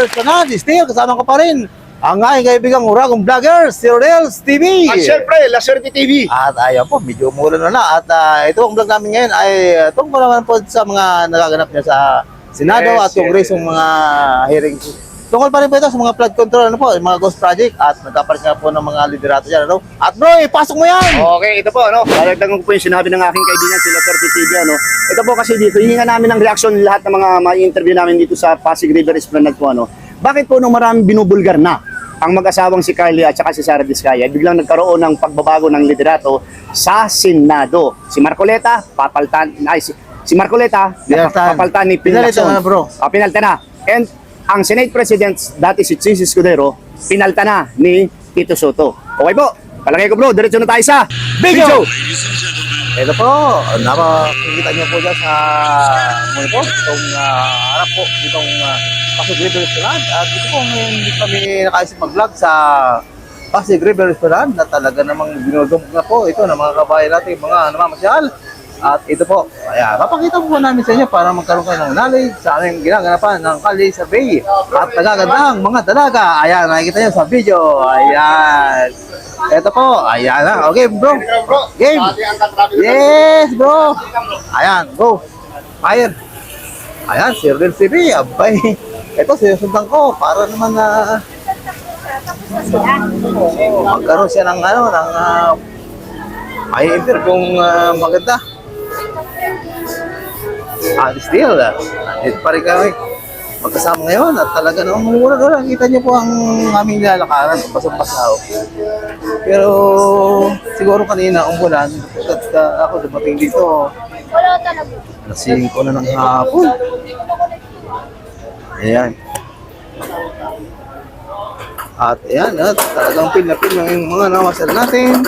Pasig River Canal. Still, kasama ko pa rin ang aking kaibigang uragong vlogger, si Rodels TV. At syempre, La Suerte TV. At ayaw po, medyo mura na na. At ah, ito ang vlog namin ngayon ay uh, tungkol naman po sa mga nagaganap niya sa Senado Yes, at Congress, yes, mga hearings. Tungkol pa rin po ito sa mga flood control, ano po, mga ghost project at nagkapalit nga po ng mga liderato dyan, ano? At bro, ipasok mo yan! Okay, ito po, ano, paragdagan ko po yung sinabi ng aking kaibigan si La Suerte TV, ano. Ito po kasi dito, hininga namin ng reaction lahat ng mga ma-interview namin dito sa Pasig River Esplanade po, ano. Bakit po nung maraming binubulgar na ang mag-asawang si Carly at saka si Sara Vizcaya, biglang nagkaroon ng pagbabago ng liderato sa Senado. Si Marcoleta, papaltan, ay, si, si Marcoleta, Pinalitan. papaltan ni Pinalitan Pinalacson. na, bro. Ah, pinalta na. And ang Senate President, dati si Chis Escudero, pinalta na ni Tito Soto. Okay po, palagay ko bro, diretso na tayo sa video! Ito po, nakakikita niyo po dyan sa ano po, itong uh, harap po, itong uh, Pasig River Restaurant. At ito po hindi kami nakaisip mag-vlog sa Pasig River Restaurant na talaga namang binudump na po ito ng mga kabayan natin, mga namamasyal. At ito po, kaya papakita po namin sa inyo para magkaroon kayo ng knowledge sa aming ginaganapan ng Kali Survey at nagagandang mga dalaga. Ayan, nakikita niyo sa video. Ayan. Ito po, ayan na. Okay, bro. Game. Yes, bro. Ayan, go. Fire. Ayan, si Real TV. Abay. Ito, sinusundan ko para naman na magkaroon siya ng ano, ng uh, ay interviewong uh, maganda. Ah, still, uh, dito pa rin kami magkasama ngayon at talaga namang mura doon. Kita niyo po ang aming lalakaran, pasang-pasaw. Pero siguro kanina umulan at uh, ako dumating dito alas 5 na ng hapon. Ayan. At ayan, at talagang pin na pin yung mga namasal natin.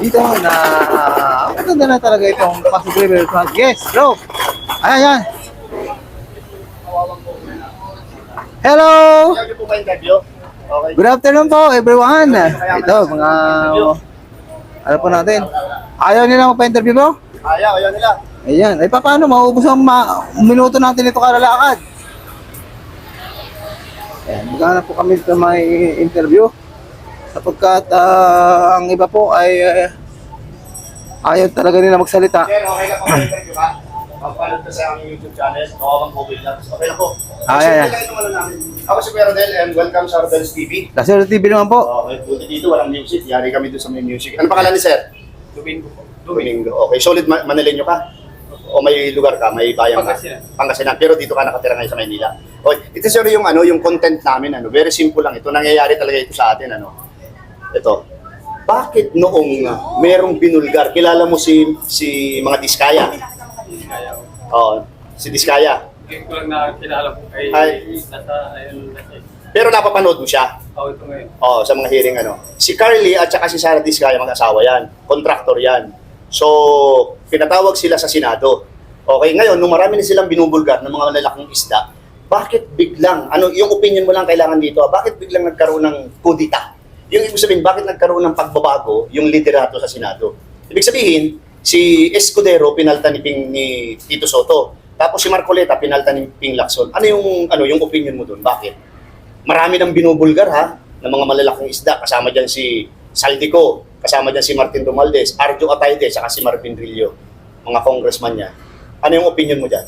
Dito na uh, maganda na talaga itong Pasig River Front. Yes, bro! Ayan, ayan. Hello! Po ba. Good afternoon po, everyone. Ito, mga... Ano po natin? Ayaw nila magpa-interview bro? Ayaw, ayaw nila. Ayan. Ay, pa- paano? Maubos ang ma- minuto natin ito kalalakad. Ayan, maghanap po kami sa may interview. Sapagkat ah, ang iba po ay ah, ayaw talaga nila magsalita. Sir, okay na po ba interview ka? Mag-follow ka sa aming YouTube channel, Kawawang COVID lang. Okay na po. Ah, yeah, yeah. naman namin. Ako si Kuya Rodel and welcome sa Rodel's TV. Lasero TV naman po. Okay, buti dito walang music. Yari kami doon sa may music. Ano pangalan ni Sir? Domingo po. Domingo. Okay, solid Ma- Manileño ka? O may lugar ka, may bayan ka? Pangasinan. Pangasinan. Pero dito ka nakatira ngayon sa Maynila. Okay, ito sir yung ano, yung content namin ano, very simple lang. Ito nangyayari talaga ito sa atin ano. Ito. Bakit noong uh, merong binulgar, kilala mo si si mga Diskaya? Kaya, Oo, si Diskaya. hindi ko lang nakilala ko kay Ay. nasa, ayun, nasa, Pero napapanood mo siya? oh, ito ngayon. Oh, sa mga hearing ano. Si Carly at saka si Sarah Diskaya mag-asawa yan. Contractor yan. So, pinatawag sila sa Senado. Okay, ngayon, nung marami na silang binubulgar ng mga lalaking isda, bakit biglang, ano, yung opinion mo lang kailangan dito, ah, bakit biglang nagkaroon ng kudita? Yung ibig sabihin, bakit nagkaroon ng pagbabago yung liderato sa Senado? Ibig sabihin, si Escudero pinalta ni, Ping, ni Tito Soto. Tapos si Marcoleta pinalta ni Ping Lacson. Ano yung ano yung opinion mo doon? Bakit? marami nang binubulgar ha, ng mga malalaking isda. Kasama dyan si Saldico, kasama dyan si Martin Romualdez, Arjo Atayde, saka si Marvin Rillo, mga congressman niya. Ano yung opinion mo dyan?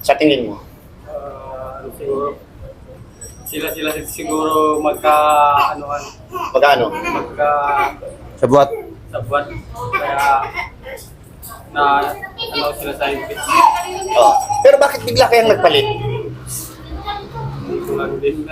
Sa tingin mo? Ah, siguro, sila sila siguro magka, ano, ano, Magkano? magka, Sa buhat. Sa buwan. Kaya, na, ano, sila sa impit. Oh. Pero bakit bigla kayang nagpalit? Hindi ko lang din,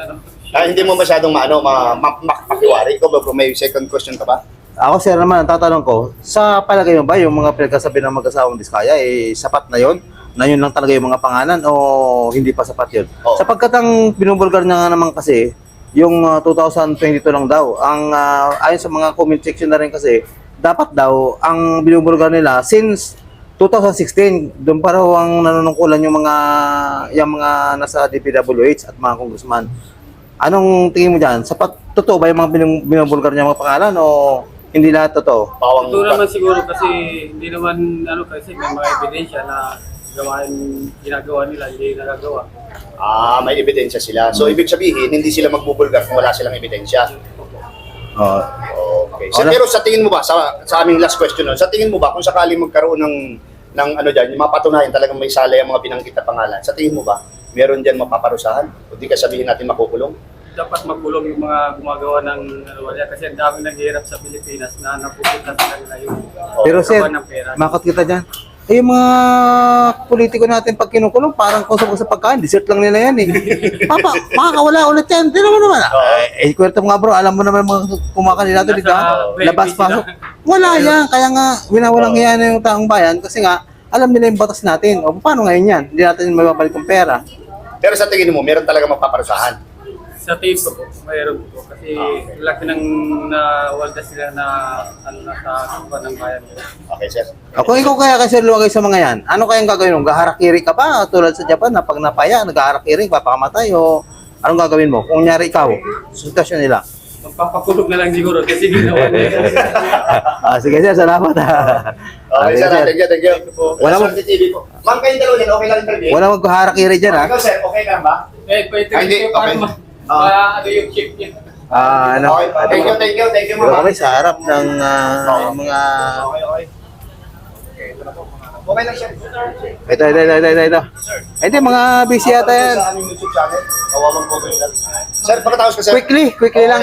Ah, hindi mo masyadong maano, ma, ma, mapakiwari. Ikaw ba, bro, may second question ka ba? Ako sir naman, ang tatanong ko, sa palagay mo ba yung mga pinagkasabi ng mag-asawang diskaya, eh, sapat na yon Na yun lang talaga yung mga pangalan o hindi pa sapat yun? Oo. Sapagkat ang binubulgar na nga naman kasi, yung ah, 2022 lang daw. Ang ah, ayon sa mga comment section na rin kasi, dapat daw ang binubulgar nila since 2016, doon pa raw ang nanunungkulan yung mga yung mga nasa DPWH at mga congressman. Anong tingin mo diyan? Sapat totoo ba yung mga binubulgar niya mga pangalan o hindi lahat totoo? Bawang Ito naman siguro kasi hindi naman ano kasi may mga ebidensya na gawain ginagawa nila, hindi nagagawa. Ah, may ebidensya sila. So, ibig sabihin, hindi sila magbubulgar kung wala silang ebidensya. Oh, Okay. So, Wala. pero sa tingin mo ba, sa, sa aming last question nun, sa tingin mo ba, kung sakaling magkaroon ng, ng ano dyan, yung mapatunayan talagang may sala yung mga binanggit na pangalan, sa tingin mo ba, meron dyan mapaparusahan? O di ka sabihin natin makukulong? Dapat magkulong yung mga gumagawa ng ano wala kasi ang dami naghihirap sa Pilipinas na napupunta sa kanila yung Pero sir, gawa ng pera. makot kita dyan. Eh, yung mga politiko natin pag kinukulong, parang kusog sa pagkain. Dessert lang nila yan eh. Papa, makakawala ulit yan. Di naman naman. Eh, eh, kwento mo nga bro, alam mo naman mga kumakali natin, di ba? Nasa Labas benefice pasok. na. Wala yan. Kaya nga, winawalang yan yung taong bayan kasi nga, alam nila yung batas natin. O paano ngayon yan? Hindi natin mababalik yung pera. Pero sa tingin mo, meron talaga mapaparusahan? Sa tingin ko po, mayroon po. Kasi laki ng nawalda sila na ano na sa kuha ng bayan nila. Okay, sir. O, kung ikaw kaya kasi luwagay sa mga yan, ano kayang gagawin mo? Gaharakiri ka ba? Tulad sa Japan na pag napaya, nagaharakiri, papakamatay o anong gagawin mo? Kung nyari ikaw, sitwasyon nila. Magpapakulog na lang siguro kasi ginawa nila. ah, sige sir, salamat ha. Okay, sir. Thank you, thank you. Wala mo- mo. Ma'am, kayong dalawa yan, okay lang interview? Wala magkaharakiri dyan ha. Ikaw, sir, okay ka ba? eh, pwede Ah, hindi, okay. Ah. ma- ano yung chip niya. Ah, ano? Okay, thank you, thank you, thank you, Dito ma'am. kami sa harap ng ah, mga... Okay, okay. Okay, ito na po. Okay lang, sir. Ito, ito, ito, ito, ito, ito. Eh, Hindi, mga busy yata yan. Sa aming YouTube channel, kawawang po lang. Sir, pagkatapos ko, sir. Quickly, quickly lang.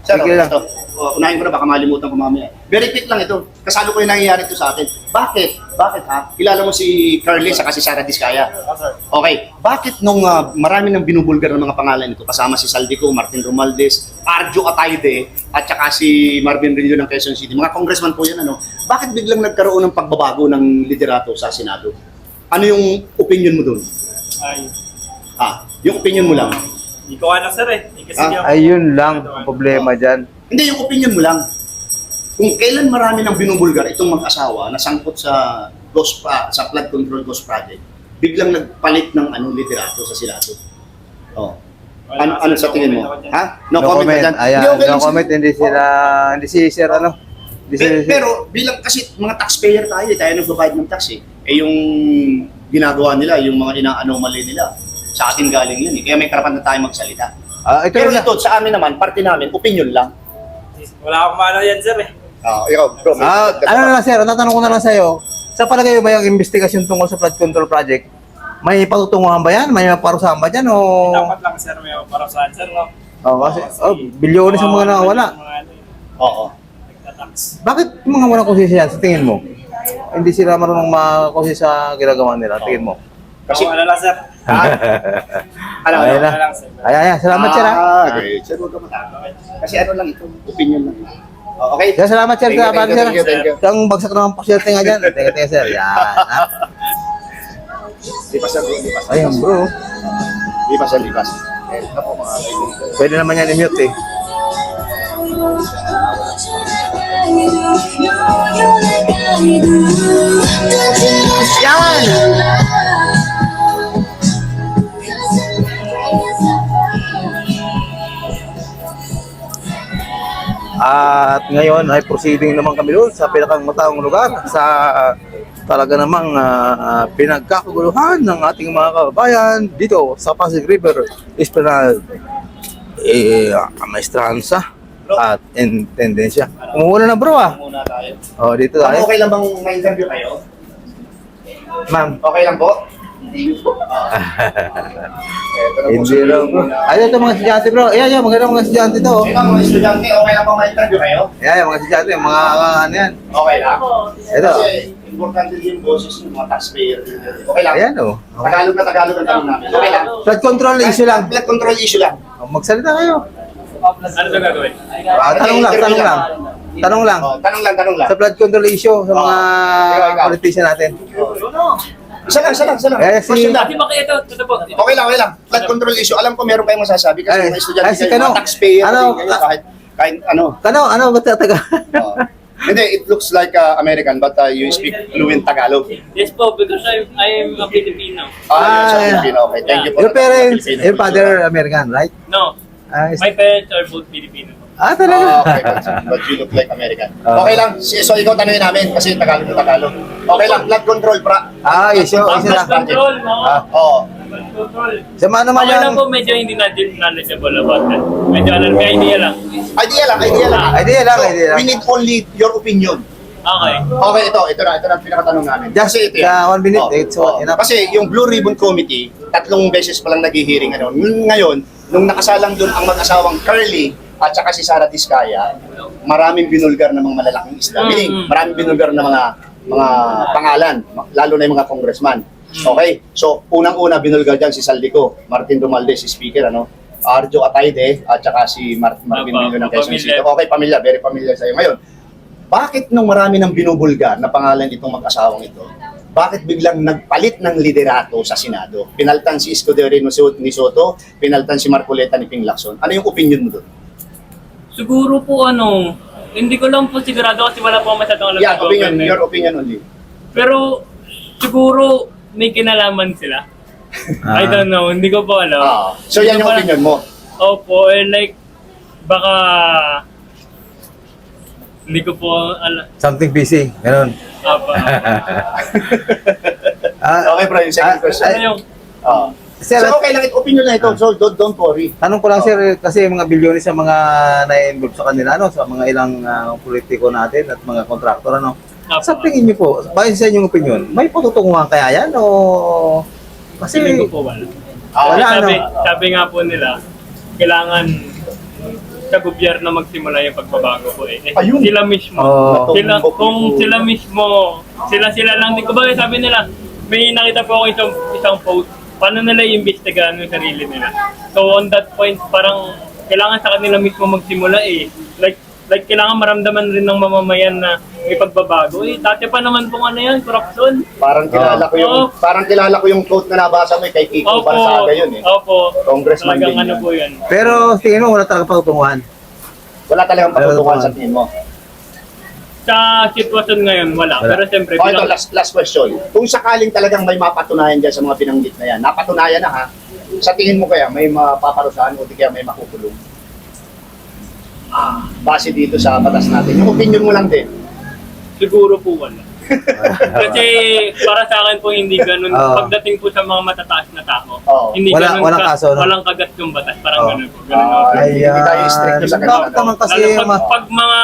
Sir, okay, lang. ito. Uh, unahin ko na, baka malimutan ko mamaya. Very quick lang ito. Kasalo ko yung nangyayari ito sa atin. Bakit? Bakit ha? Kilala mo si Carly sa si Sara Diskaya? Okay. Bakit nung ah, marami nang binubulgar ng mga pangalan nito, kasama si Saldico, Martin Romualdez, Arjo Atayde, at saka si Marvin Rillo ng Quezon City. Mga congressman po yan, ano? Bakit biglang nagkaroon ng pagbabago ng liderato sa Senado? Ano yung opinion mo doon? Ay, Ah, yung opinion mo lang. Hindi ko alam sir eh. Hindi kasi Ah, di ako- Ayun lang ang problema dyan. Hindi, yung opinion mo lang. Kung kailan marami nang binubulgar itong mag-asawa na sangkot sa ghost pa, sa flood control ghost project, biglang nagpalit ng ano liderato sa Senado. Oh. Wala, Ano, sir, ano sa no tingin mo? comment ako dyan. Ha? No, comment. ka dyan. Ayan, Hindi, okay no lang, comment. Hindi sila, hindi si sir, ano? Hindi si, Pero, pero bilang kasi mga taxpayer tayo, eh, tayo nag-provide ng tax eh. Eh yung ginagawa nila, yung mga ina-anomaly nila, sa atin galing yun eh. Kaya may karapan na tayo magsalita. Ah, ito Pero na. ito, sa amin naman, parte namin, opinion lang. Wala akong maano yan sir eh. Ah, ikaw, bro. may- Ah, ano na lang sir, tatanong ko na lang sa'yo. Sa palagay mo ba yung investigasyon tungkol sa flood control project? May patutunguhan ba yan? May parusahan ba dyan? O... Dapat lang sir may para saan sir no? Oh, kasi, oh, bilyones ang mga nakawala. Mga ano Oo. nagtatax. Bakit mga walang konsensya yan sa tingin mo? Hindi sila marunong makakonsensya sa ginagawa nila, tingin mo? Kasi- Kasi ano lang sir. Ha? Alam mo, na. lang sir. Ay, ay, salamat sir ha. Ah, great. Sir, huwag ka matakot. Kasi ano lang ito, opinion lang. Oh, okay? Sir, salamat sir. Thank you, thank you, thank you, thank you. Ang bagsak naman po sir nga dyan. Teka, teka sir. Yan. Ha? Lipas na bro, lipas. Ayun bro. Lipas na lipas. Eh, po mga kaibigan. Pwede naman yan i-mute eh. Yan! At ngayon ay proceeding naman kami doon sa pinakang mataong lugar sa ah, talaga namang ah, ah, pinagkakaguluhan ng ating mga kababayan dito sa Pasig River Esplanade. Eh, uh, Maestranza at Intendensya. Umuulan na bro ah. Muna tayo. Oh, dito tayo. okay lang bang ma-interview kayo? Ma'am, Okay lang po? Hindi lang Ayun ito mga estudyante bro. Ayan, yan, maganda mga estudyante to. oh. Ikaw, mga estudyante, okay lang bang ma-interview kayo? Ayan, yan, mga estudyante, mga ah, ano yan. Okay lang. Ito. Kasi importante din yung boses ng mga taxpayer. Okay lang. Ayan oh. Tagalog na Tagalog ang tanong namin. Okay lang. Flood control issue lang. Blood control issue lang. Oh, Magsalita kayo. Ano ba gagawin? Ah, tanong lang, tanong lang. Tanong lang. Oh, tanong lang, tanong lang. Sa flood control issue sa mga Ikaw, ikaw. politician natin. Isa lang, isa lang, isa lang. Eh, si- Question lang. Di ba kayo ito? Ito po. Okay lang, okay lang. Flood control issue. Alam ko meron kayong masasabi kasi Ay, mga estudyante ay, si kayo, Kano. mga taxpayer Ano, kayo, ah. kahit, kahit ano. Ano, ano ba taga? Oh. Hindi, it looks like uh, American but uh, you speak fluent Tagalog. Yes po, because I, I am a Filipino. Ah, Ah, yeah. Filipino. Okay, thank you po. Your parents, your father American, right? No, is- my parents are both Filipino. Ah, talaga? Ah, okay, but, but you look like American. Ah. okay lang, si- so ikaw tanongin namin kasi Tagalog na Tagalog. Okay lang, blood control, pra. Ah, yes, yun. Isa Blood na. control, no? Ah. Oo. Blood control. Sa mga naman Okay lang yung... po, medyo hindi natin knowledgeable about that. Medyo alam, may idea lang. Idea lang, idea lang. Idea lang, so, idea lang. we need only your opinion. Okay. Okay, ito, ito na, ito na ang pinakatanong namin. Just, Kasi ito yan. uh, one minute, Oh, it's oh. enough. Kasi yung Blue Ribbon Committee, tatlong beses pa lang nag-hearing ano. Ngayon, nung nakasalang doon ang mag-asawang Curly at saka si Sara Diskaya, maraming binulgar ng mga malalaking isda. Mm, Meaning, mm. maraming binulgar ng mga mga pangalan, lalo na yung mga congressman. Okay? So, unang-una binulgar dyan si Saldico, Martin Romualdez, si speaker, ano? Arjo Atayde, at saka si Mar- Marvin ng Quezon. City. Okay, pamilya, very familiar sa'yo. Ngayon, bakit nung marami ng binubulgar na pangalan itong mag-asawang ito, bakit biglang nagpalit ng liderato sa Senado? Pinaltan si Escudero ni Soto, pinaltan si Marcoleta ni Ping Lacson. Ano yung opinion mo doon? Siguro po ano, hindi ko lang po sigurado kasi wala po masyadong alam Yeah, sa opinion, government. your opinion only. Pero siguro may kinalaman sila. I Ah. don't know, hindi ko po alam. Ah, so yan Hindi yung ko opinion mo. Opo, eh, like, baka... Hindi ko po alam. Something busy. Ganun. Apa. Ah, Okay, bro, yung second Ah, question. ano yung... Ah. Sir, so okay lang, ito, opinion lang ito. So don't, don't worry. tanong ko lang sir, kasi mga bilyones sa mga na-involve sa kanila, no? sa mga ilang ah, politiko natin at mga kontraktor, ano? Apa. Sa tingin niyo po, bayan sa inyong opinion, may patutunguhan kaya yan o... Kasi, Feeling ko po wala. Ah, Wala, sabi, ano? sabi nga po nila, kailangan sa gobyerno magsimula yung pagbabago po eh. Eh, Ayun. Sila mismo. Oo. Sila, kung sila mismo, sila sila lang din. Kumbaga sabi nila, may nakita po ako isang, isang post, paano nila iimbestigahan yung sarili nila. So on that point, parang kailangan sa kanila mismo magsimula eh. Like, like kailangan maramdaman rin ng mamamayan na may pagbabago. Eh, dati pa naman pong ano yan, corruption. Parang kilala ko yung Oo. parang kilala ko yung quote na nabasa mo eh, kay Kiko Opo, Barsaga yun eh. opo. Congressman Talagang din ano yan. po yan. pero tingin mo wala talaga patutunguhan. Wala talagang patutunguhan Wala sa tingin mo. Sa sitwasyon ngayon, wala. Wala. Pero siyempre, Okay, ito, bilang, last, last question. Kung sakaling talagang may mapatunayan dyan sa mga binanggit na yan, napatunayan na ha, sa tingin mo kaya may mapaparusahan o di kaya may makukulong? Ah, base dito sa batas natin. Yung opinion mo lang din. siguro po wala. Kasi para sa akin po hindi ganun. Oo. Pagdating po sa mga matataas na tao, Oo. hindi Wala- ganun walang ka- kaso, no? walang kagat yung batas. Parang Oo. ganun po. Ganun Ah, ako. Hindi tayo stricto sa ganun, Bakit naman kasi, Lalo ma- pag, pag mga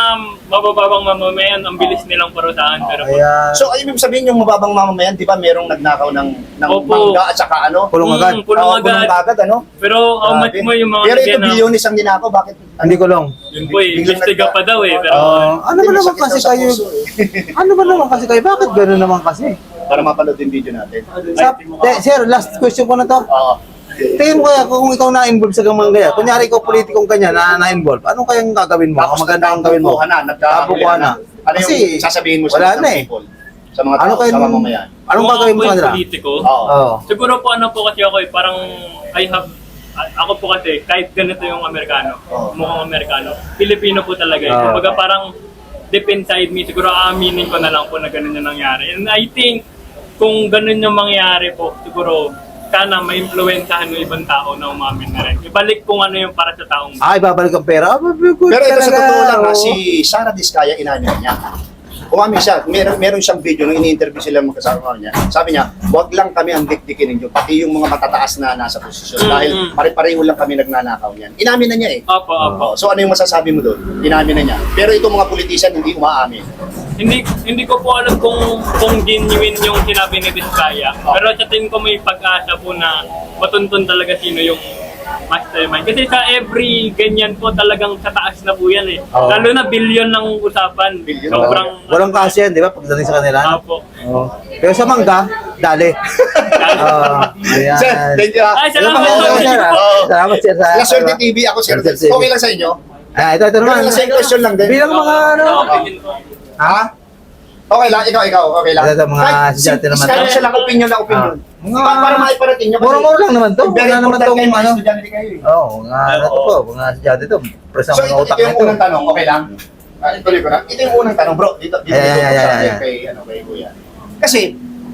mabababang mamamayan, ang bilis nilang parusahan. Pero po, Kaya, So, ay, ibig sabihin yung mababang mamamayan, di ba merong nagnakaw ng, ng Opo. mangga at saka ano? pulong Mm, agad. pulong Oo, agad. agad, ano? Pero how much Grabe. mo yung mga Pero ito, na- bilyonis ang ninakaw, bakit? Hindi ko lang. Yun po eh, Biglang investiga nagka- pa daw eh. Pero Ah, ano ba Hindi, naman masakit kasi daw sa kayo? puso, eh. Ano ba naman kasi kayo? Bakit gano'n naman kasi? Para mapanood yung video natin. Sa, te- sir, last question ko na to. Oo. Tingin mo kaya kung ikaw na-involve sa gamang gaya, kunyari ikaw politikong kanya na na-involve, anong kayang gagawin mo? Ang maganda ang gawin mo? na, Nagkabukuhan na. Ano yung sasabihin mo sa mga na eh. people? Sa mga Ano tao, kayo, sa mamamayan? anong gagawin mo kanila? politiko, Oo. Oo. Siguro po ano po kasi ako eh, parang I have, ako po kasi, kahit ganito yung Amerikano, Oo. mukhang Amerikano, Pilipino po talaga eh. Oo. Kumbaga parang deep inside me, siguro aaminin ko na lang po na ganun yung nangyari. And I think, kung ganun yung mangyari po, siguro, sana ma-influensyahan ng ibang tao na umamin na rin. Ibalik kung ano yung para sa taong Ay, babalik ang pera. Ah, Pero ito sa totoo lang, ha, Oo. si Sara Diskaya inamin niya. Umamin siya, meron, meron siyang video nung ini-interview sila magkasama niya. Sabi niya, wag lang kami ang dikdikin ninyo, pati yung mga matataas na nasa posisyon. Dahil pare-pareho lang kami nagnanakaw niyan. Inamin na niya eh. Opo, opo. So ano yung masasabi mo doon? Inamin na niya. Pero itong mga politician hindi umaamin. Hindi hindi ko po alam kung kung genuine yung sinabi ni Vizcaya. Pero sa tingin ko may pag-asa po na matuntun talaga sino yung mastermind. Kasi sa every ganyan po talagang sa taas na po yan eh. Oo. Lalo na billion ng usapan. Billion. Sobrang... Walang kasi yan, di ba? Pagdating sa kanila. Apo. Oo. Pero sa mangga, dali. Oo. ayan. Sir, thank you. ah. Ay, salamat, Salamat, Sir. sir. ah. Oo. Salamat, sir. Sa, La Suerte TV, ako sir. TV. Okay lang sa inyo? Ah, ito, ito naman. Pero same question lang din. Bilang mga ano. Opinion ko. Ha? Okay lang, ikaw, ikaw, okay lang. Ito, mga Kahit estudyante naman to. siya lang opinion na opinion. Ah. Mga- Pa- para maiparating niyo. kasi Mura-mura lang naman to. Very Wala naman important tong kayo, mga ano. estudyante kayo eh. Oo, mga ano to po, mga estudyante to. Presa So mga ito, utak ito yung nito. unang tanong, okay lang? Ah, ituloy ko na. Ito yung unang tanong, bro. Dito, dito, dito ayan. kay, ano, kay Kuya. Kasi,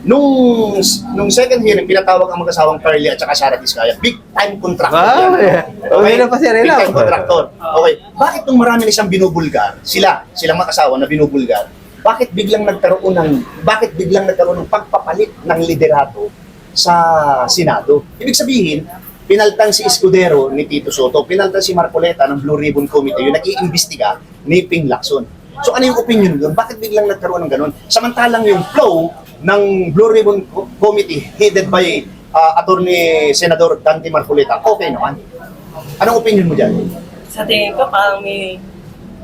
Nung nung second hearing, pinatawag ang mag-asawang Carly at saka Sarah Tiscaya. Big time contractor Wow, yan. eh. Okay na pa rin Big ah. time contractor. Okay. Bakit nung marami na siyang binubulgar, sila, silang mag-asawa na binubulgar, bakit biglang nagkaroon ng bakit biglang nagkaroon ng pagpapalit ng liderato sa Senado? Ibig sabihin, pinaltan si Escudero ni Tito Soto, pinaltan si Marcoleta ng Blue Ribbon Committee, yung nag-iimbestiga ni Ping Lacson. So ano yung opinion doon? Bakit biglang nagkaroon ng ganun? Samantalang yung flow ng Blue Ribbon Co- Committee headed by uh, Attorney Senador Dante Marcoleta, okay naman. Anong opinion mo dyan? Sa tingin ko, parang may,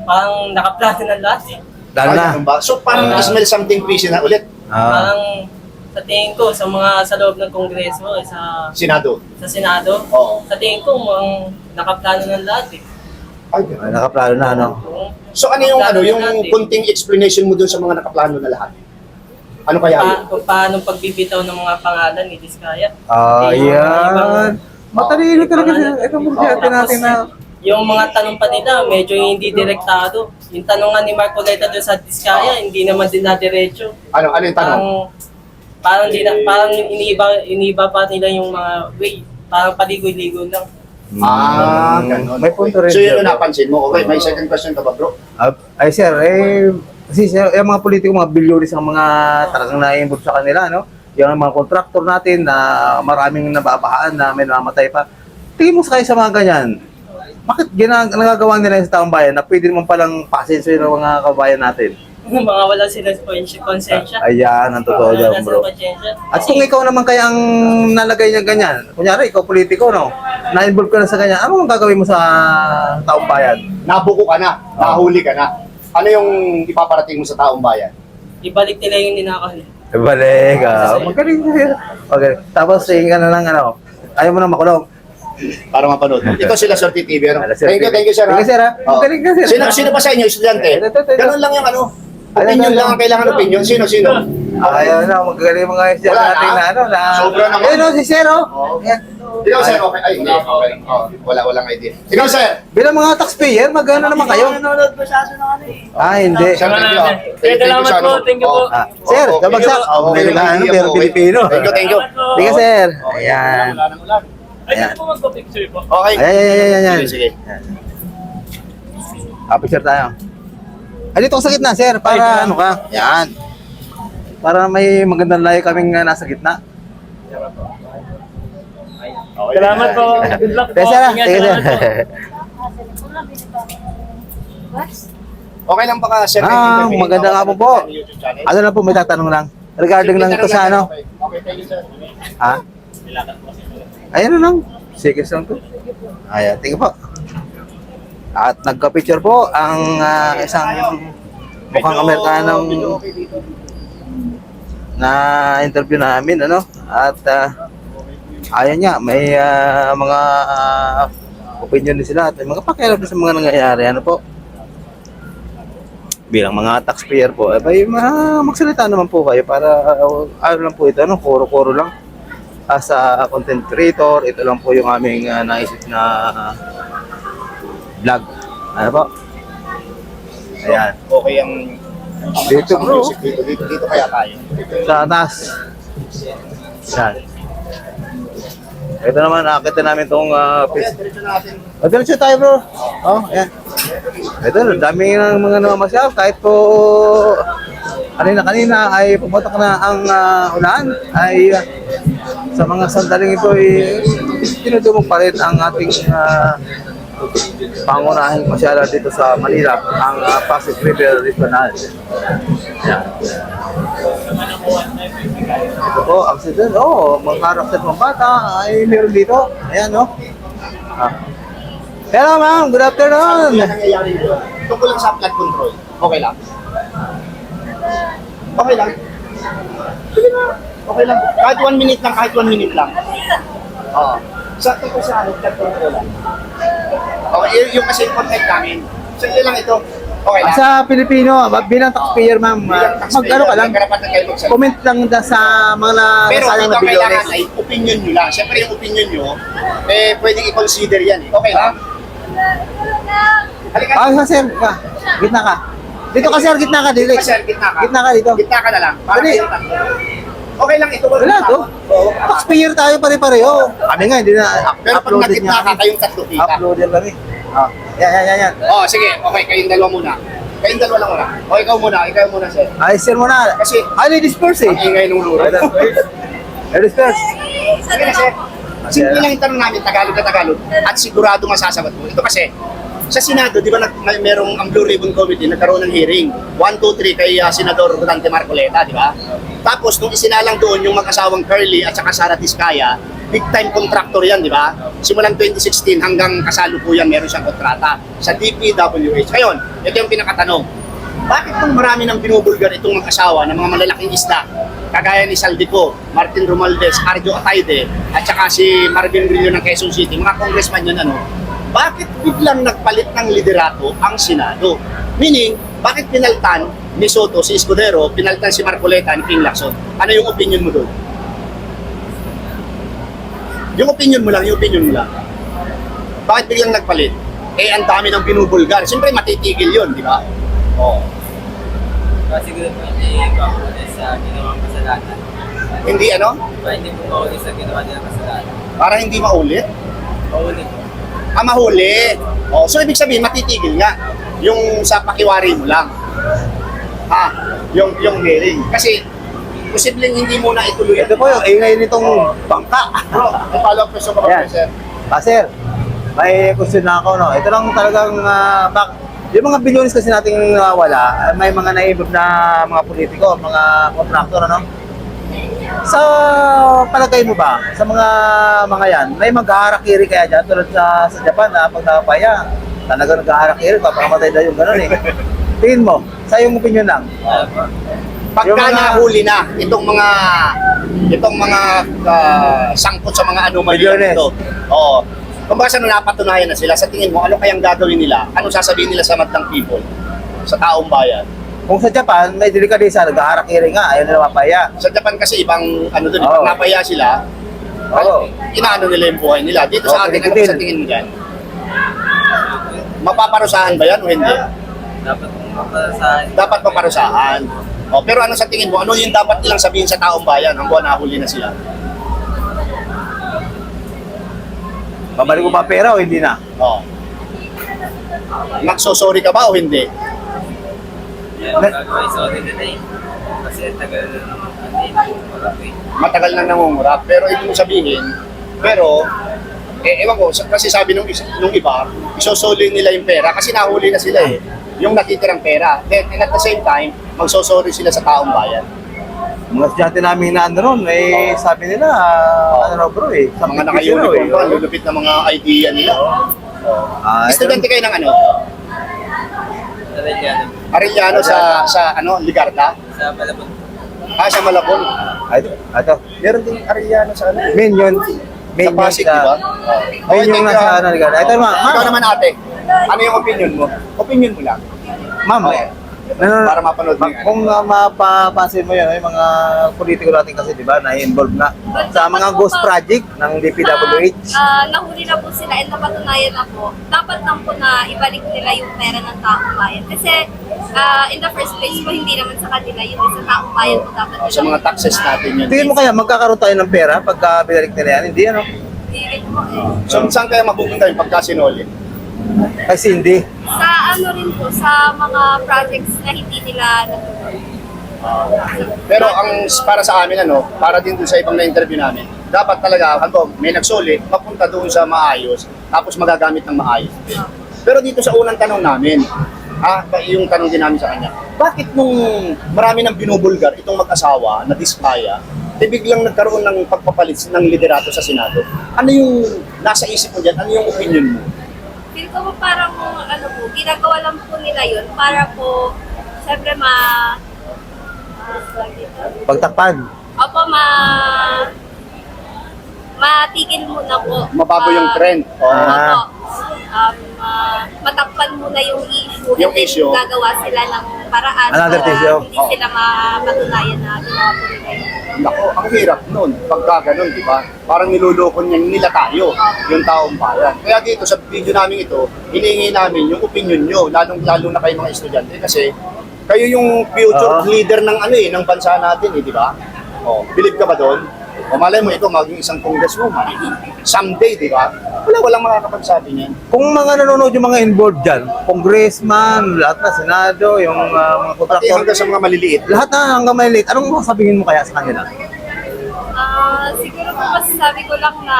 parang nakaplano ng lahat eh. Lalo na. ganun ba? So parang Ah. smell something fishy na ulit, Ah. Parang sa tingin ko, sa mga sa loob ng Kongreso, eh, sa, Senado. sa Senado, Oo. sa tingin ko, mukhang nakaplano ng lahat eh. Ay, Ah, nakaplano na, ano? Kung, So ano yung ano, yung natin. kunting explanation mo doon sa mga nakaplano na lahat? Ano kaya yun? pa, kung paano pagbibitaw ng mga pangalan ni Diskaya. Ah, Eh, yung mga yan. ibang- Matalino talaga siya. Pangalan. Ito mo Oo, natin na... Yung mga tanong pa nila, medyo hindi direktado. Yung tanong nga ni Marcoleta doon sa Diskaya, hindi naman din na diretso. Ano, ano yung tanong? Parang, parang, di na, parang iniba, iniba pa nila yung mga way. Parang paligoy-ligoy lang. Ah, Mm, ganun. May punto rin. So yun yung napansin mo. Okay, may second question ka ba bro? Ah, ay sir, eh, kasi sir, yung mga politiko, mga bilyonis ang mga talagang naiimbog sa kanila, no? Yung mga kontraktor natin na maraming nababahaan na may namatay pa. Tingin mo sa kayo sa mga ganyan, bakit ginag nagagawa nila sa taong bayan na pwede naman palang pasenso ng mga kabayan natin? mga wala silang konsensya. konsensya. Ayan, ang totoo Wala dyan, bro. At kung ikaw naman kaya ang nalagay niya ganyan, kunyari, ikaw politiko, no? Na-involve ka na sa ganyan, ano ang gagawin mo sa taong bayan? Nabuko ka na, nahuli ka na. Ano yung ipaparating mo sa taong bayan? Ibalik nila yung ninakaw nila. Balik, ah. Magaling. Okay. Tapos, tingin ka na lang, ano, ayaw mo na makulong. Para mapanood. Ito sila Sir TV. Ano? Ala, Sir Thank you, TV. thank you, sir. Thank you, sir, ha? Oo. Magaling ka, sir. Sino, sino pa sa inyo, estudyante? Ito, ito, ito. Ganun lang yung ano. Ano, Opinion ano, lang ano? ang kailangan opinion. Sino, sino? Ayaw na, magagaling mga estudyante Wala natin na. na, ano, na... Sobra naman. Ayun, si Sir, oh. Oo. Yan. Ikaw, sir, okay. Ay, hindi. Okay. Oh, wala, walang idea. Ikaw, sir. Bilang mga taxpayer, magano naman kayo? Nanonood masyado ng ano eh. Ah, hindi. Sir, thank you. ah. Thank you, salamat sir, po, ano. thank you po. Oo. Ah, sir, Okay. dabagsak. Okay. Amerikano, Okay. pero Okay. Pilipino. Thank you, thank you. Sige, sir. Ayan. Wala nang ulan. Ay, Ayan. gusto po magpa-picture po. Okay. Ayan, ayan, ayan, ayan, ayan. Sige, sige. Ah, picture tayo. Ay, dito ka sa gitna, sir. Para ano ka? Yan. Para may magandang layo kaming uh, nasa gitna. Okay. Salamat po. Good luck po. Sir, ah. Ingat, sige, sir. Okay lang baka sir. Ah, maganda nga po po. Ano lang po, may tatanong lang. Regarding lang ito sa ano. Okay, Okay, thank you sir. Ha? Ayan na lang. Seconds lang to. Ayan, tingin po. At nagka-picture po ang ah, isang mukhang Amerikanong na interview namin ano at ah, ayan nga may ah, mga ah, opinion din sila at may mga pakialam din sa mga nangyayari ano po bilang mga taxpayer po eh bay, ma- magsalita naman po kayo para uh, ano lang po ito ano kuro-kuro lang as a content creator ito lang po yung aming ah, naisip na ah, vlog ano po ayan Okay ang Dito, bro. music Dito, dito, dito kaya tayo. sa taas. Yan. Ito naman, nakakita namin itong uh, Okay, fish. diretso natin. O, diretso tayo bro. Oh, yan. Ito, dami ng mga namamasyal. Kahit po kanina-kanina ay pumatak na ang uh, ulan, ay uh, sa mga sandaling ito ay tinutulong pa rin ang ating uh, pangunahing masyala dito sa Manila, ang uh, Pasig River Regional. Yan. Ito po, accident. Oo, oh, mangharap sa mga bata ay meron dito. Ayan, no? Ah. Hello, ma'am. Good afternoon. Ang nangyayari dito. Tungkol lang sa flood control. Okay lang. Okay lang. Sige na. Okay lang. Kahit one minute lang, kahit one minute lang. Oo. Sa tungkol sa ano, flood control lang. Okay, y- yung kasi yung contact namin. Sige lang ito. Okay lang. Sa Pilipino, bilang taxpayer, ma'am, Bilang ah, taxpayer, mag-ano ka lang? Comment lang da sa mga Pero nasayang na ang kailangan bilyones. ay opinion nyo lang. Siyempre yung opinion nyo, eh, pwedeng i-consider yan. eh. Okay lang? Halika. Ah, sir, ka. Gitna ka. Dito ka, sir. Gitna ka, dili. Dito ka, sir. Gitna ka. Gitna ka dito. Gitna ka na lang. Para Dali. Okay lang ito. Wala to. Taxpayer tayo pare-pareho. Kami nga, hindi na Pero pag uploaded nakita nga ka kami. kayong tatlo kita. Uploader kami. Ah, yan, yan, yan, yan. Oh, sige. Okay, kayong dalawa muna. Kayong dalawa lang muna. O, ikaw muna. Ikaw muna, sir. Ay, sir mo na. Kasi- Ay, ladies first eh. Ang ingay nung luro. Ladies first. Sige na, sir. Simple lang yung tanong namin, Tagalog na Tagalog. At sigurado masasagot mo. Ito kasi, sa Senado, di ba nag, may merong ang Blue Ribbon Committee, nagkaroon ng hearing. 1, 2, 3 kay ah, Senador Dante Marcoleta, di ba? Tapos, nung isinalang doon yung mag-asawang Curly at saka Sara Tiscaya, big time contractor yan, di ba? Simulang 2016 hanggang kasalukuyan meron siyang kontrata sa DPWH. Ngayon, ito yung pinakatanong. Bakit nung marami nang binubulgar itong mag-asawa ng mga malalaking isda, kagaya ni Saldico, Martin Romualdez, Arjo Ataide, at saka si Marvin Brillo ng Quezon City, mga congressman yun ano, bakit biglang nagpalit ng liderato ang Senado? Meaning, bakit pinaltan ni Soto, si Escudero, pinaltan si Marcoleta, ni King Lacson? Ano yung opinion mo doon? Yung opinion mo lang, yung opinion mo lang. Bakit biglang nagpalit? Eh, ang dami ng binubulgar. Siyempre, matitigil yun, di ba? Oo. Kasi siguro po hindi makahuli sa ginawang kasalanan. Hindi ano? Pa hindi po makahuli sa ginawa nilang kasalanan. Para hindi maulit? Mahuli po. Ah, mahuli. Oh, so ibig sabihin matitigil nga yung sa pakiwari mo lang. Ah, yung yung hearing. Kasi posibleng hindi mo na ituloy. Ito po yung ingay nitong bangka. Bro, may follow-up question ka ba, sir? Ah, sir, may question na ako, no? Ito lang talagang, ah, bak yung mga bilyones kasi nating nawala, may mga naibig na mga politiko, mga contractor, ano? Sa palagay mo ba, sa mga mga yan, may mag-aarakiri kaya dyan tulad sa, sa Japan na pag napaya, talaga nag-aarakiri, papakamatay na yung gano'n eh. Tingin mo, sa iyong opinion lang. Pagka Yung mga- nahuli na itong mga itong mga ah, sangkot sa mga anomaly Milyones. ito. Oo. Kung baka sa napatunayan na sila, sa tingin mo, ano kayang gagawin nila? Ano sasabihin nila sa madlang people? Sa taong bayan? Kung sa Japan, may delikadesa, nag-aarakiri nga, ayaw nila mapaya. Sa Japan kasi ibang ano doon, Oo. pag napaya sila, Oo. inaano nila yung buhay nila. Dito sa Oo, atin, ano sa tingin mo dyan? Mapaparusahan ba yan o hindi? Dapat po mapasahan. Dapat maparusahan. O, pero ano sa tingin mo? Ano yung dapat nilang sabihin sa taong bayan ang buwan nahuli na sila? Babalik ko ba pera o hindi na? O. Magsosorry ka ba o hindi? Yan, sorry nila eh. Kasi tagal na naman eh. Matagal nang nangungurap. Pero ibig sabihin, pero, eh, ewan ko, kasi sabi nung, isa- nung iba, isosoli nila yung pera kasi nahuli na sila eh. Yung nakitirang pera. Then, and at the same time, magsosorry sila sa taong bayan. Mga estudyante namin na ano ron, eh, sabi nila, ano raw bro eh, Sa mga naka-uniform pa, ang lulupit na mga idea nila. Ito- Estudyante kayo ng ano? Yan, Arellano sa sa ano, Ligarda? sa Malabon. Ah, sa Malabon. Ah, ito, ito. Meron din Arellano sa ano? Main Sa Pasig, di ba? Main yung nasa ano, Ligarda. Ito, ma'am. Ikaw Ma'am, naman ate, ano yung opinion mo? Opinion mo lang. ma'am. Oo. Ano- Para mapanood mo ma- yan. Kung uh, mapapansin mo yun, yung mga politiko natin kasi, di ba, na-involve na sa mga ghost project ng DPWH. Ah, nahuli na po sila and napatunayan na po, dapat lang po na ibalik nila yung pera ng taong bayan. Kasi ah, in the first place po, hindi naman sa kanila yun, sa taong bayan po dapat O, sa mga taxes natin yun. Tingin mo kaya magkakaroon tayo ng pera pagka binalik nila yan? Hindi, ano? Hindi po eh. So, saan kaya mapupunta yung pagka sinuli? Kasi hindi. Sa ano rin po, sa mga projects na hindi nila natuloy. Pero ang para sa amin, ano, para din dun sa ibang na-interview namin, dapat talaga, ano, may nagsuli, mapunta doon sa maayos, tapos magagamit ng maayos. Pero dito sa unang tanong namin, ah, yung tanong din namin sa kanya, bakit nung marami nang binubulgar itong mag-asawa na diskaya, eh biglang nagkaroon ng pagpapalit ng liderato sa Senado? Ano yung nasa isip mo dyan? Ano yung opinion mo? Feel ko po parang, ano po, ginagawa lang po nila yun para po, syempre ma... dito? Pagtakpan. Opo, ma... Matigil muna po. Mabago yung Ma- trend. Oh. Ah. Opo. Um, ah, matakpan muna yung issue. Yung and then issue. Gagawa sila ng paraan Another para issue. hindi Oh. sila mapatunayan na ginawa po nila yun. Nako, ang hirap nun. Pagka ganun, di ba? Parang niluloko niya nila tayo, yung taong bayan. Kaya dito sa video namin ito, hinihingi namin yung opinion nyo, lalong lalo na kayo mga estudyante kasi kayo yung future Oo. leader ng ano eh, ng bansa natin eh, di ba? Oh, believe ka ba doon? O malay mo, ikaw maging isang congresswoman. Someday, di ba? Wala, walang makakapagsabi niyan. Kung mga nanonood yung mga involved dyan, congressman, lahat na, senado, yung ah, mga Pati kontraktor, hanggang sa mga maliliit. lahat na hanggang maliit, anong sabihin mo kaya sa kanila? Ah, siguro po masasabi ko lang na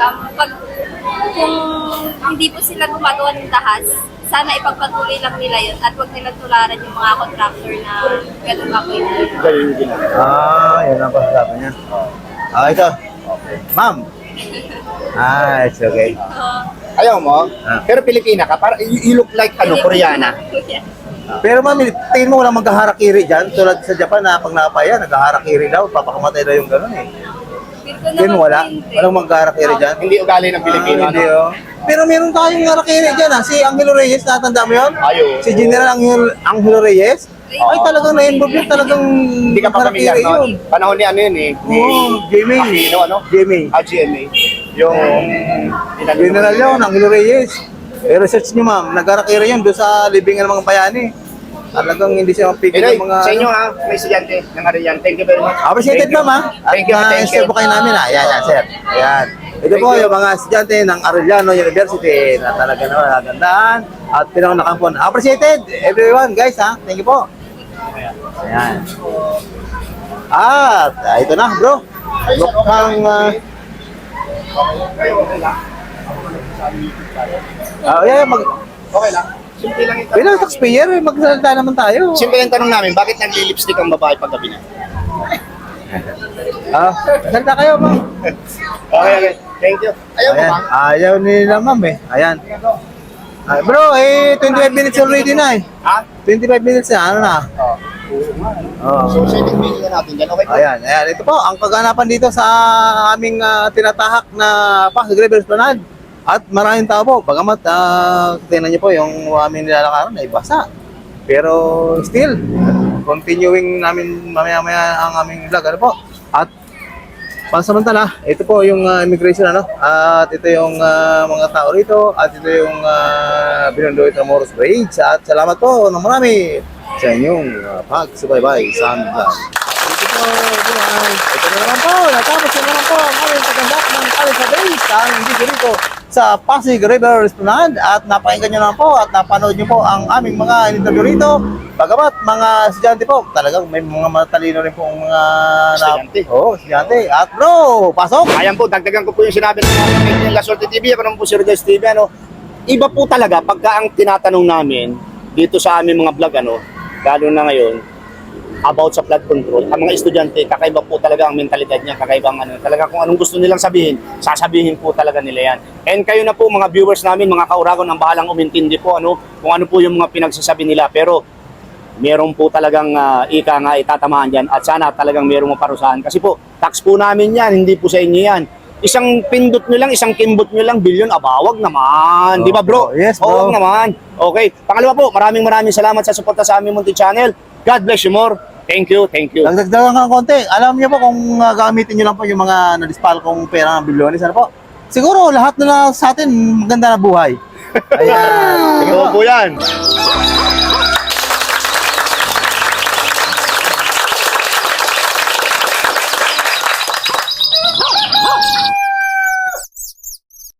um, pag, kung hindi po sila gumagawa ng dahas, sana ipagpatuloy lang nila yun at huwag nilang tularan yung mga contractor na ganun ako yun. Ginagawa. Ah, yun ang pasasabi niya. Ah, ito. Ma'am. Ah, it's okay. Ayaw mo? Ah. Pero Pilipina ka, para you, you look like ano, Koreana. Pero ma'am, tingin mo walang maghaharakiri dyan. Tulad sa Japan na pag nakapaya, naghaharakiri daw. Papakamatay daw yung gano'n eh. Tingin mo wala? Walang maghaharakiri dyan? Hindi ugali ng Pilipino. Ah, hindi ano? oh. Pero meron tayong harakiri dyan ah. Si Angelo Reyes, natanda mo yun? Ayo. Si General Angel, Angelo Reyes? Ay, talagang na-involve yun. Talagang Hindi ka pa pamilyar harakiri no? yun. Panahon ni ano yun eh. Ni Oo, Jimmy. Aquino, ano? Jimmy. Ah, GMA. Yung... General yun, Angelo Reyes. I-research nyo ma'am, nagharakiri yun doon sa libingan ng mga bayani. Talagang hindi siya mapigil Anyway, ng mga... sa inyo ha, may estudyante ng Arian. Thank you very much. Appreciated ma'am ha. At Thank you, thank you. na-serve po kayo namin ha. Ayan, yan, sir. Ayan. Ito po yung mga estudyante ng Arellano University na talaga naman nagandaan at pinangunakampon. Appreciated everyone guys ha. Thank you po. Ayan. At ah, ito na bro. Mukhang uh, ah, yeah, mag Okay lang. Simple lang ito. bilang taxpayer, magsalita naman tayo. Simple yung tanong namin, bakit nagli-lipstick ang babae pag gabi na? Ah, salita kayo, ma'am. Okay, okay. Thank you. Ayaw mo Ayan, ba? ayaw nila ma'am eh. Ayan. Ah, bro, eh, 25 minutes already na eh. Ha? 25 minutes na, ano na? Oh. Oo. So, second video na natin dyan. Okay po? Ayan, ayan. Ito po, ang kaganapan dito sa aming ah, tinatahak na Pasig River Esplanade. At maraming tao po. Bagamat, uh, tingnan niyo po yung aming nilalakaran ay basa. Pero still, continuing namin mamaya-maya ang aming vlog. Ano po? At pansamantala, ito po yung ah, immigration ano. At ito yung ah, mga tao rito at ito yung uh, Binondo Intramuros Bridge. At salamat po ng marami sa inyong uh, pagsubaybay sa aming vlog. Ito po. Ito na naman po. Natapos na naman po ang aming pagandak ng Kalisa Days sa aming video rito sa Pasig River Esplanade at napakinggan nyo naman po at napanood nyo po ang aming mga interview rito. Bagamat mga estudyante po, talagang may mga matalino rin po ang mga Estudyante. Oo, oh, estudyante. At bro, pasok! Ayan po, dagdagan ko po yung sinabi ng mga kapatid ng La Sorte TV. Ako naman po si Rodel TV. Ano, iba po talaga pagka ang tinatanong namin dito sa aming mga vlog, ano, lalo na ngayon, about sa flood control, ang mga estudyante, kakaiba po talaga ang mentalidad niya, kakaibang ano, talaga kung anong gusto nilang sabihin, sasabihin po talaga nila yan. And kayo na po mga viewers namin, mga kauragon, ang bahalang umintindi po ano, kung ano po yung mga pinagsasabi nila. Pero meron po talagang ah, ika nga itatamaan dyan at sana talagang merong maparusahan. Kasi po, tax po namin yan, hindi po sa inyo yan. Isang pindot nyo lang, isang kimbot nyo lang, bilyon, abawag naman. Di ba bro? Oh, yes, bro. Oo naman. Okay. Pangalawa po, maraming maraming salamat sa suporta sa aming Munti Channel. God bless you more. Thank you, thank you. Dagdagdagan ka ng konti. Alam niyo po kung uh, gamitin niyo lang po yung mga na-dispal kong pera ng bilyones, ano po? Siguro lahat na lang sa atin maganda na buhay. Ayan. Ito po yan.